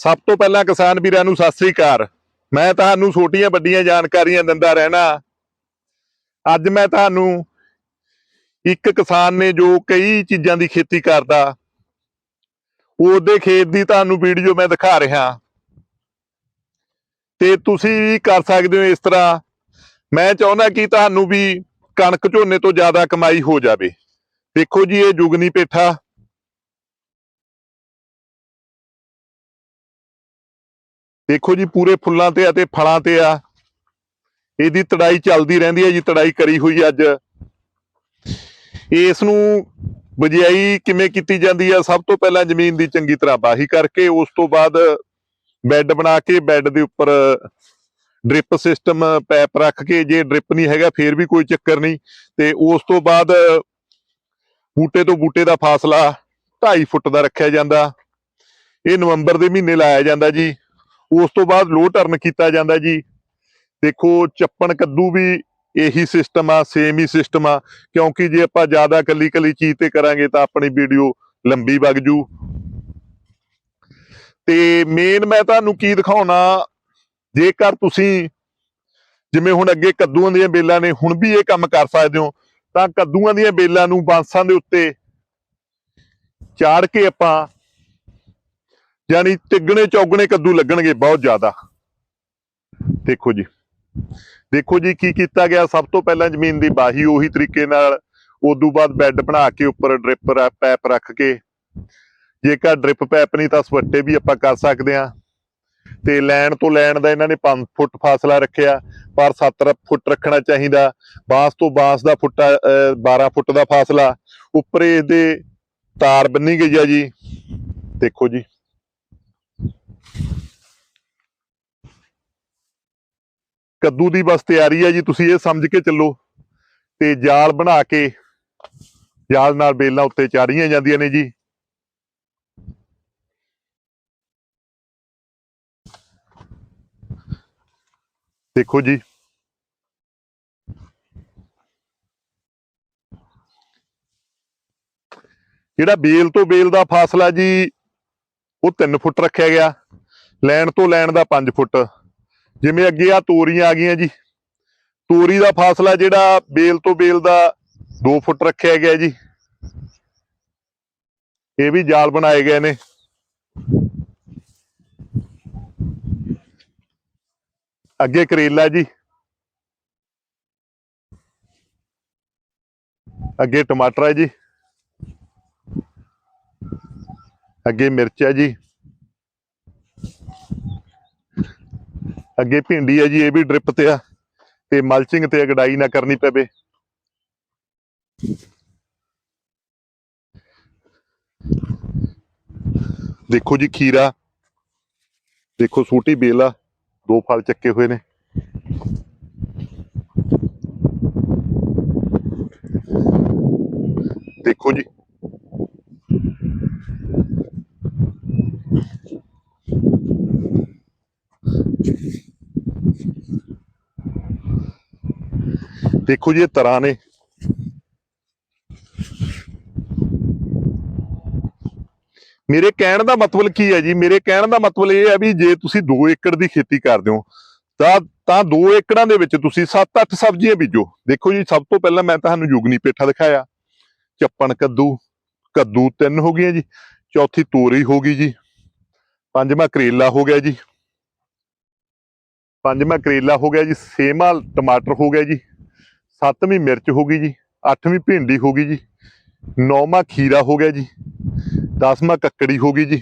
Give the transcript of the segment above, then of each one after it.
ਸਭ ਤੋਂ ਪਹਿਲਾਂ ਕਿਸਾਨ ਵੀਰਾਂ ਨੂੰ ਸਤਿ ਸ੍ਰੀ ਅਕਾਲ। ਮੈਂ ਤੁਹਾਨੂੰ ਛੋਟੀਆਂ ਵੱਡੀਆਂ ਜਾਣਕਾਰੀਆਂ ਦਿੰਦਾ ਰਹਿਣਾ। ਅੱਜ ਮੈਂ ਤੁਹਾਨੂੰ ਇੱਕ ਕਿਸਾਨ ਨੇ ਜੋ ਕਈ ਚੀਜ਼ਾਂ ਦੀ ਖੇਤੀ ਕਰਦਾ, ਉਹਦੇ ਖੇਤ ਦੀ ਤੁਹਾਨੂੰ ਵੀਡੀਓ ਮੈਂ ਦਿਖਾ ਰਿਹਾ। ਤੇ ਤੁਸੀਂ ਵੀ ਕਰ ਸਕਦੇ ਹੋ ਇਸ ਤਰ੍ਹਾਂ। ਮੈਂ ਚਾਹੁੰਦਾ ਕਿ ਤੁਹਾਨੂੰ ਵੀ ਕਣਕ ਝੋਨੇ ਤੋਂ ਜ਼ਿਆਦਾ ਕਮਾਈ ਹੋ ਜਾਵੇ। ਦੇਖੋ ਜੀ, ਇਹ ਜੁਗਨੀ ਪੇਠਾ। ਦੇਖੋ ਜੀ ਪੂਰੇ ਫੁੱਲਾਂ ਤੇ ਅਤੇ ਫਲਾਂ ਤੇ ਆ। ਇਹਦੀ ਤੜਾਈ ਚੱਲਦੀ ਰਹਿੰਦੀ ਹੈ ਜੀ, ਤੜਾਈ ਕਰੀ ਹੋਈ ਅੱਜ। ਇਸ ਨੂੰ ਬਜਾਈ ਕਿਵੇਂ ਕੀਤੀ ਜਾਂਦੀ ਆ? ਸਭ ਤੋਂ ਪਹਿਲਾਂ ਜ਼ਮੀਨ ਦੀ ਚੰਗੀ ਤਰ੍ਹਾਂ ਬਾਹੀ ਕਰਕੇ, ਉਸ ਤੋਂ ਬਾਅਦ ਬੈੱਡ ਬਣਾ ਕੇ, ਬੈੱਡ ਦੇ ਉੱਪਰ ਡ੍ਰਿਪ ਸਿਸਟਮ, ਪੈਪ ਰੱਖ ਕੇ, ਜੇ ਡ੍ਰਿਪ ਨਹੀਂ ਹੈਗਾ ਫੇਰ ਵੀ ਕੋਈ ਚੱਕਰ ਨਹੀਂ। ਤੇ ਉਸ ਤੋਂ ਬਾਅਦ ਬੂਟੇ ਤੋਂ ਬੂਟੇ ਦਾ ਫਾਸਲਾ 2.5 ਫੁੱਟ ਦਾ ਰੱਖਿਆ ਜਾਂਦਾ। ਇਹ ਨਵੰਬਰ ਦੇ ਮਹੀਨੇ ਲਾਇਆ ਜਾਂਦਾ ਜੀ। ਉਸ ਤੋਂ ਬਾਅਦ ਲੋ ਟਰਨ ਕੀਤਾ ਜਾਂਦਾ ਜੀ। ਦੇਖੋ, ਚੱਪਣ ਕੱਦੂ ਵੀ ਇਹੀ ਸਿਸਟਮ ਆ ਸੇਮ ਹੀ ਸਿਸਟਮ ਆ। ਕਿਉਂਕਿ ਜੇ ਆਪਾਂ ਜ਼ਿਆਦਾ ਕੱਲੀ ਕੱਲੀ ਚੀਜ਼ ਤੇ ਕਰਾਂਗੇ ਤਾਂ ਆਪਣੀ ਵੀਡੀਓ ਲੰਬੀ ਵਗ ਜੂ। ਤੇ ਮੇਨ ਮੈਂ ਤੁਹਾਨੂੰ ਕੀ ਦਿਖਾਉਣਾ, ਜੇਕਰ ਤੁਸੀਂ ਜਿਵੇਂ ਹੁਣ ਅੱਗੇ ਕੱਦੂਆਂ ਦੀਆਂ ਬੇਲਾਂ ਨੇ, ਹੁਣ ਵੀ ਇਹ ਕੰਮ ਕਰ ਸਕਦੇ ਹੋ, ਤਾਂ ਕੱਦੂਆਂ ਦੀਆਂ ਬੇਲਾਂ ਨੂੰ ਬਾਂਸਾਂ ਦੇ ਉੱਤੇ ਚਾੜ ਕੇ ਆਪਾਂ ਯਾਨੀ ਤਿੱਗਣੇ ਚੌਗਣੇ ਕੱਦੂ ਲੱਗਣਗੇ ਬਹੁਤ ਜ਼ਿਆਦਾ। ਦੇਖੋ ਜੀ। ਦੇਖੋ ਜੀ ਕੀ ਕੀਤਾ ਗਿਆ। ਸਭ ਤੋਂ ਪਹਿਲਾਂ ਜ਼ਮੀਨ ਦੀ ਬਾਹੀ ਉਹੀ ਤਰੀਕੇ ਨਾਲ ਉਦੋਂ ਬਾਅਦ ਬੈੱਡ ਬਣਾ ਕੇ ਉੱਪਰ ਡ੍ਰਿਪ ਪੈਪ ਰੱਖ ਕੇ ਜੇਕਰ ਡ੍ਰਿਪ ਪੈਪ ਨਹੀਂ ਤਾਂ ਸਵੱਟੇ ਵੀ ਆਪਾਂ ਕਰ ਸਕਦੇ ਆ ਤੇ ਲੈਣ ਤੋਂ ਲੈਣ ਦਾ ਇਹਨਾਂ ਨੇ 5 ਫੁੱਟ ਫਾਸਲਾ ਰੱਖਿਆ। ਪਰ 7 ਫੁੱਟ ਰੱਖਣਾ ਚਾਹੀਦਾ। ਬਾਂਸ ਤੋਂ ਬਾਂਸ ਦਾ ਫੁੱਟ 12 ਫੁੱਟ ਦਾ ਫਾਸਲਾ। ਉੱਪਰ ਇਹਦੇ ਤਾਰ ਬੰਨੀ ਗਈ ਆ ਜੀ। ਦੇਖੋ ਜੀ। ਕੱਦੂ ਦੀ ਬਸ ਤਿਆਰੀ ਹੈ ਜੀ, ਤੁਸੀਂ ਇਹ ਸਮਝ ਕੇ ਚੱਲੋ। ਤੇ ਜਾਲ ਬਣਾ ਕੇ, ਜਾਲ ਨਾਲ ਬੇਲਾਂ ਉੱਤੇ ਚਾੜੀਆਂ ਜਾਂਦੀਆਂ ਨੇ ਜੀ। ਦੇਖੋ ਜੀ। ਜਿਹੜਾ ਬੇਲ ਤੋਂ ਬੇਲ ਦਾ ਫਾਸਲਾ ਜੀ, ਉਹ 3 ਫੁੱਟ ਰੱਖਿਆ ਗਿਆ। ਲੈਣ ਤੋਂ ਲੈਣ ਦਾ 5 ਫੁੱਟ। ਜਿਵੇਂ ਅੱਗੇ ਆ ਤੋਰੀਆਂ ਆ ਗਈਆਂ ਜੀ। ਤੋਰੀ ਦਾ ਫਾਸਲਾ ਜਿਹੜਾ ਬੇਲ ਤੋਂ ਬੇਲ ਦਾ 2 ਫੁੱਟ ਰੱਖਿਆ ਗਿਆ ਜੀ। ਇਹ ਵੀ ਜਾਲ ਬਣਾਏ ਗਏ ਨੇ। ਅੱਗੇ ਕਰੇਲਾ ਜੀ। ਅੱਗੇ ਟਮਾਟਰ ਹੈ ਜੀ। ਅੱਗੇ ਮਿਰਚ ਹੈ ਜੀ। ਅੱਗੇ ਭਿੰਡੀ ਹੈ ਜੀ, ਇਹ ਵੀ ਡ੍ਰਿਪ ਤੇ ਆ ਤੇ ਮਲਚਿੰਗ ਤੇ ਅਗੜਾਈ ਨਾ ਕਰਨੀ ਪਵੇ। ਦੇਖੋ ਜੀ ਖੀਰਾ, ਦੇਖੋ ਛੋਟੀ ਬੇਲ ਆ ਦੋ ਫਲ ਚੱਕੇ ਹੋਏ ਨੇ। ਦੇਖੋ ਜੀ। ਦੇਖੋ ਜੀ ਇਹ ਤਰ੍ਹਾਂ ਨੇ। ਮੇਰੇ ਕਹਿਣ ਦਾ ਮਤਲਬ ਕੀ ਹੈ ਜੀ? ਮੇਰੇ ਕਹਿਣ ਦਾ ਮਤਲਬ ਇਹ ਹੈ ਵੀ ਜੇ ਤੁਸੀਂ 2 ਏਕੜ ਦੀ ਖੇਤੀ ਕਰਦੇ ਹੋ, ਤਾਂ ਤਾਂ 2 ਏਕੜਾਂ ਦੇ ਵਿੱਚ ਤੁਸੀਂ 7-8 ਸਬਜ਼ੀਆਂ ਬੀਜੋ। ਦੇਖੋ ਜੀ, ਸਭ ਤੋਂ ਪਹਿਲਾਂ ਮੈਂ ਤੁਹਾਨੂੰ ਯੁਗਨੀ ਪੇਠਾ ਦਿਖਾਇਆ। ਚੱਪਣ ਕੱਦੂ ਕੱਦੂ ਤਿੰਨ ਹੋ ਗਈਆਂ ਜੀ। ਚੌਥੀ ਤੋਰੀ ਹੋ ਗਈ ਜੀ। ਪੰਜਵਾਂ ਕਰੇਲਾ ਹੋ ਗਿਆ ਜੀ। ਪੰਜਵਾਂ ਕਰੇਲਾ ਹੋ ਗਿਆ ਜੀ। ਛੇਵਾਂ ਟਮਾਟਰ ਹੋ ਗਿਆ ਜੀ। ਸੱਤਵੀਂ ਮਿਰਚ ਹੋ ਗਈ ਜੀ, ਅੱਠਵੀਂ ਭਿੰਡੀ ਹੋ ਗਈ ਜੀ, ਨੌਵਾਂ ਖੀਰਾ ਹੋ ਗਿਆ ਜੀ, ਦਸਵਾਂ ਕੱਕੜੀ ਹੋ ਗਈ ਜੀ।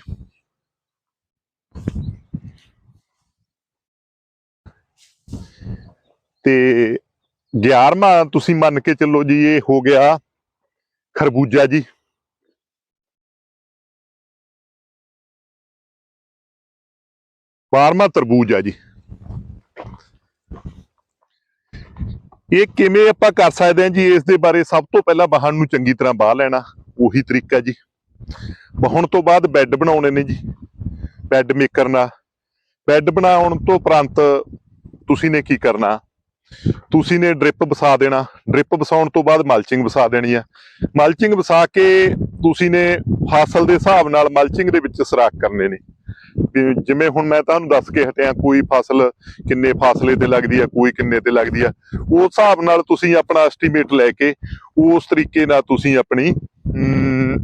ਤੇ 11ਵਾਂ ਤੁਸੀਂ ਮੰਨ ਕੇ ਚੱਲੋ ਜੀ, ਇਹ ਹੋ ਗਿਆ ਖਰਬੂਜਾ ਜੀ। ਬਾਰਵਾਂ ਤਰਬੂਜ ਆ ਜੀ। ਇਹ ਕਿਵੇਂ ਆਪਾਂ ਕਰ ਸਕਦੇ ਹਾਂ ਜੀ? ਇਸ ਦੇ ਬਾਰੇ ਸਭ ਤੋਂ ਪਹਿਲਾਂ ਵਾਹਣ ਨੂੰ ਚੰਗੀ ਤਰ੍ਹਾਂ ਬਾਹ ਲੈਣਾ, ਉਹੀ ਤਰੀਕਾ ਜੀ। ਵਾਹਣ ਤੋਂ ਬਾਅਦ ਬੈੱਡ ਬਣਾਉਣੇ ਨੇ ਜੀ, ਬੈੱਡ ਮੇਕਰ ਨਾਲ। ਬੈੱਡ ਬਣਾਉਣ ਤੋਂ ਉਪਰੰਤ ਤੁਸੀਂ ਨੇ ਕੀ ਕਰਨਾ? ਤੁਸੀਂ ਨੇ ਡ੍ਰਿਪ ਵਸਾ ਦੇਣਾ। ਡ੍ਰਿਪ ਵਸਾਉਣ ਤੋਂ ਬਾਅਦ ਮਲਚਿੰਗ ਵਸਾ ਦੇਣੀ ਆ। ਮਲਚਿੰਗ ਵਸਾ ਕੇ ਤੁਸੀਂ ਨੇ ਫਸਲ ਦੇ ਹਿਸਾਬ ਨਾਲ ਮਲਚਿੰਗ ਦੇ ਵਿੱਚ ਸਰਾਖ ਕਰਨੇ ਨੇ। ਜਿਵੇਂ ਹੁਣ ਮੈਂ ਤੁਹਾਨੂੰ ਦੱਸ ਕੇ ਹਟਿਆ ਕੋਈ ਫਸਲ ਕਿੰਨੇ ਫਾਸਲੇ ਤੇ ਲੱਗਦੀ ਆ ਕੋਈ ਕਿੰਨੇ ਤੇ ਲੱਗਦੀ ਆ। ਉਸ ਹਿਸਾਬ ਨਾਲ ਤੁਸੀਂ ਆਪਣਾ ਐਸਟੀਮੇਟ ਲੈ ਕੇ ਉਸ ਤਰੀਕੇ ਨਾਲ ਤੁਸੀਂ ਆਪਣੀ ਅਮ,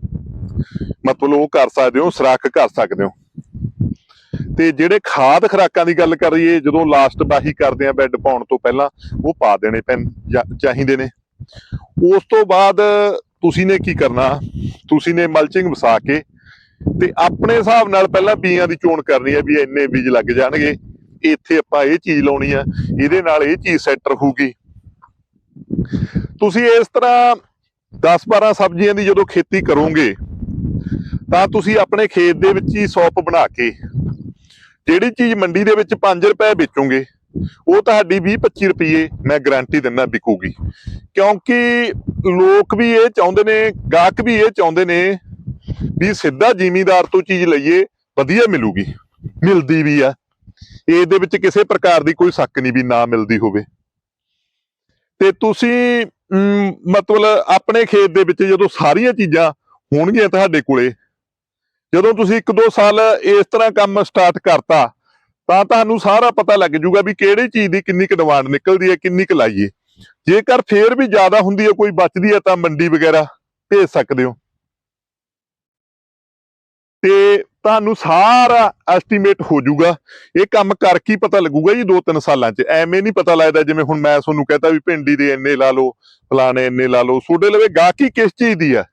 ਮਤਲਬ ਉਹ ਕਰ ਸਕਦੇ ਹੋ ਸਰਾਖ ਕਰ ਸਕਦੇ ਹੋ। ਤੇ ਜਿਹੜੇ ਖਾਦ ਖਰਾਕਾਂ ਦੀ ਗੱਲ ਕਰੀਏ ਜਦੋਂ ਲਾਸਟ ਬਾਹੀ ਕਰਦੇ ਆ ਬੈੱਡ ਪਾਉਣ ਤੋਂ ਪਹਿਲਾਂ, ਉਹ ਪਾ ਦੇਣੇ ਪੈਣ, ਜਾ- ਚਾਹੀਦੇ ਨੇ। ਉਸ ਤੋਂ ਬਾਅਦ ਤੁਸੀਂ ਨੇ ਕੀ ਕਰਨਾ? ਤੁਸੀਂ ਨੇ ਮਲਚਿੰਗ ਵਸਾ ਕੇ ਤੇ ਆਪਣੇ ਹਿਸਾਬ ਨਾਲ ਪਹਿਲਾਂ ਬੀਆਂ ਦੀ ਚੋਣ ਕਰਨੀ ਹੈ ਵੀ ਇੰਨੇ ਬੀਜ ਲੱਗ ਜਾਣਗੇ। ਇੱਥੇ ਆਪਾਂ ਇਹ ਚੀਜ਼ ਲਾਉਣੀ ਆ, ਇਹਦੇ ਨਾਲ ਇਹ ਚੀਜ਼ ਸੈੱਟ ਹੋਊਗੀ। ਤੁਸੀਂ ਇਸ ਤਰ੍ਹਾਂ 10 12 ਸਬਜ਼ੀਆਂ ਦੀ ਜਦੋਂ ਖੇਤੀ ਕਰੋਗੇ, ਤਾਂ ਤੁਸੀਂ ਆਪਣੇ ਖੇਤ ਦੇ ਵਿੱਚ ਹੀ ਸੌਪ ਬਣਾ ਕੇ ਜਿਹੜੀ ਚੀਜ਼ ਮੰਡੀ ਦੇ ਵਿੱਚ 5 ਰੁਪਏ ਵੇਚੋਗੇ ਉਹ ਤੁਹਾਡੀ 20 25 ਰੁਪਏ ਮੈਂ ਗਾਰੰਟੀ ਦਿੰਦਾ ਵਿਕੂਗੀ। ਕਿਉਂਕਿ ਲੋਕ ਵੀ ਇਹ ਚਾਹੁੰਦੇ ਨੇ ਗਾਹਕ ਵੀ ਇਹ ਚਾਹੁੰਦੇ ਨੇ ਵੀ ਸਿੱਧਾ ਜ਼ਿਮੀਂਦਾਰ ਤੋਂ ਚੀਜ਼ ਲਈਏ ਵਧੀਆ ਮਿਲੂਗੀ ਮਿਲਦੀ ਵੀ ਆ। ਇਹਦੇ ਵਿੱਚ ਕਿਸੇ ਪ੍ਰਕਾਰ ਦੀ ਕੋਈ ਸ਼ੱਕ ਨਹੀਂ ਵੀ ਨਾ ਮਿਲਦੀ ਹੋਵੇ। ਤੇ ਤੁਸੀਂ ਅਮ, ਮਤਲਬ ਆਪਣੇ ਖੇਤ ਦੇ ਵਿੱਚ ਜਦੋਂ ਸਾਰੀਆਂ ਚੀਜ਼ਾਂ ਹੋਣਗੀਆਂ ਤੁਹਾਡੇ ਕੋਲੇ ਜਦੋਂ ਤੁਸੀਂ ਇੱਕ ਦੋ ਸਾਲ ਇਸ ਤਰ੍ਹਾਂ ਕੰਮ ਸਟਾਰਟ ਕਰਤਾ, ਤਾਂ ਤੁਹਾਨੂੰ ਸਾਰਾ ਪਤਾ ਲੱਗ ਜੂਗਾ ਵੀ ਕਿਹੜੀ ਚੀਜ਼ ਦੀ ਕਿੰਨੀ ਕੁ ਡਿਮਾਂਡ ਨਿਕਲਦੀ ਹੈ, ਕਿੰਨੀ ਕੁ ਲਾਈਏ। ਜੇਕਰ ਫੇਰ ਵੀ ਜ਼ਿਆਦਾ ਹੁੰਦੀ ਹੈ, ਕੋਈ ਬਚਦੀ ਹੈ, ਤਾਂ ਮੰਡੀ ਵਗੈਰਾ ਭੇਜ ਸਕਦੇ ਹੋ। ਤੇ ਤੁਹਾਨੂੰ ਸਾਰਾ ਐਸਟੀਮੇਟ ਹੋ ਜਾਊਗਾ। ਇਹ ਕੰਮ ਕਰ ਕੀ ਪਤਾ ਲੱਗੂਗਾ ਜੀ 2-3 ਸਾਲਾਂ 'ਚ। ਐਵੇਂ ਨਹੀਂ ਪਤਾ ਲੱਗਦਾ, ਜਿਵੇਂ ਹੁਣ ਮੈਂ ਤੁਹਾਨੂੰ ਕਹਤਾ ਵੀ ਭਿੰਡੀ ਦੇ ਇੰਨੇ ਲਾ ਲਓ, ਫਲਾਣੇ ਇੰਨੇ ਲਾ ਲਓ। ਤੁਹਾਡੇ ਲਵੇ ਗਾਹਕੀ ਕਿਸ ਚੀਜ਼ ਦੀ ਆ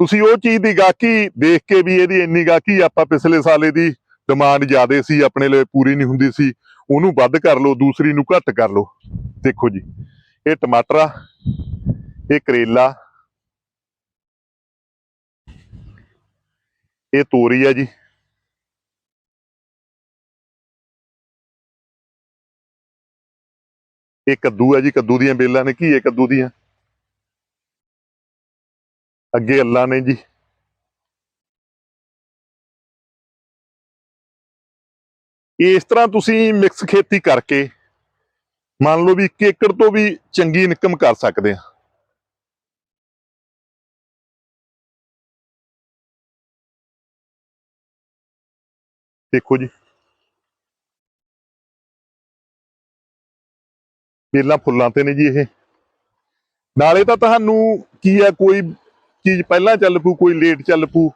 ਤੁਸੀਂ ਉਹ ਚੀਜ਼ ਦੀ ਗਾਹਕੀ ਦੇਖ ਕੇ ਵੀ ਇਹਦੀ ਇੰਨੀ ਗਾਹਕੀ ਆਪਾਂ ਪਿਛਲੇ ਸਾਲੇ ਦੀ ਡਿਮਾਂਡ ਜ਼ਿਆਦੇ ਸੀ, ਆਪਣੇ ਲਈ ਪੂਰੀ ਨਹੀਂ ਹੁੰਦੀ ਸੀ, ਉਹਨੂੰ ਵੱਧ ਕਰ ਲਓ, ਦੂਸਰੀ ਨੂੰ ਘੱਟ ਕਰ ਲਓ। ਦੇਖੋ ਜੀ, ਇਹ ਟਮਾਟਰ ਆ, ਇਹ ਕਰੇਲਾ, ਇਹ ਤੋਰੀ ਆ ਜੀ। ਇਹ ਕੱਦੂ ਆ ਜੀ, ਕੱਦੂ ਦੀਆਂ ਬੇਲਾਂ ਨੇ, ਘੀਏ ਕੱਦੂ ਦੀਆਂ। ਅੱਗੇ ਅੱਲਾ ਨੇ ਜੀ। ਇਸ ਤਰ੍ਹਾਂ ਤੁਸੀਂ ਮਿਕਸ ਖੇਤੀ ਕਰਕੇ, ਮੰਨ ਲਓ ਵੀ 1 ਏਕੜ ਤੋਂ ਵੀ ਚੰਗੀ ਇਨਕਮ ਕਰ ਸਕਦੇ ਆ ਦੇਖੋ ਜੀ। ਬੇਲਾਂ ਫੁੱਲਾਂ ਤੇ ਨੇ ਜੀ ਇਹ। ਨਾਲੇ ਤਾਂ ਤੁਹਾਨੂੰ ਕੀ ਆ ਕੋਈ ਚੀਜ਼ ਪਹਿਲਾਂ ਚੱਲ ਪੂ ਕੋਈ ਲੇਟ ਚੱਲ ਪੂ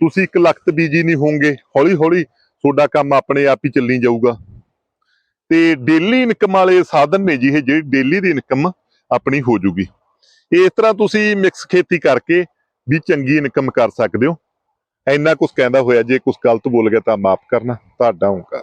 ਤੁਸੀਂ ਇੱਕ ਲਖਤ ਬੀਜੀ ਨਹੀਂ ਹੋਵੋਗੇ ਹੌਲੀ ਹੌਲੀ ਤੁਹਾਡਾ ਕੰਮ ਆਪਣੇ ਆਪ ਹੀ ਚੱਲੀ ਜਾਊਗਾ। ਤੇ ਡੇਲੀ ਇਨਕਮ ਵਾਲੇ ਸਾਧਨ ਨੇ ਜੀ, ਇਹ ਜਿਹੜੀ ਡੇਲੀ ਦੀ ਇਨਕਮ ਆਪਣੀ ਹੋ ਜੂਗੀ। ਇਸ ਤਰ੍ਹਾਂ ਤੁਸੀਂ ਮਿਕਸ ਖੇਤੀ ਕਰਕੇ ਵੀ ਚੰਗੀ ਇਨਕਮ ਕਰ ਸਕਦੇ ਹੋ। ਇੰਨਾ ਕੁਝ ਕਹਿੰਦਾ ਹੋਇਆ, ਜੇ ਕੁਝ ਗਲਤ ਬੋਲ ਗਿਆ ਤਾਂ ਮਾਫ ਕਰਨਾ, ਤੁਹਾਡਾ ਹੋਊਗਾ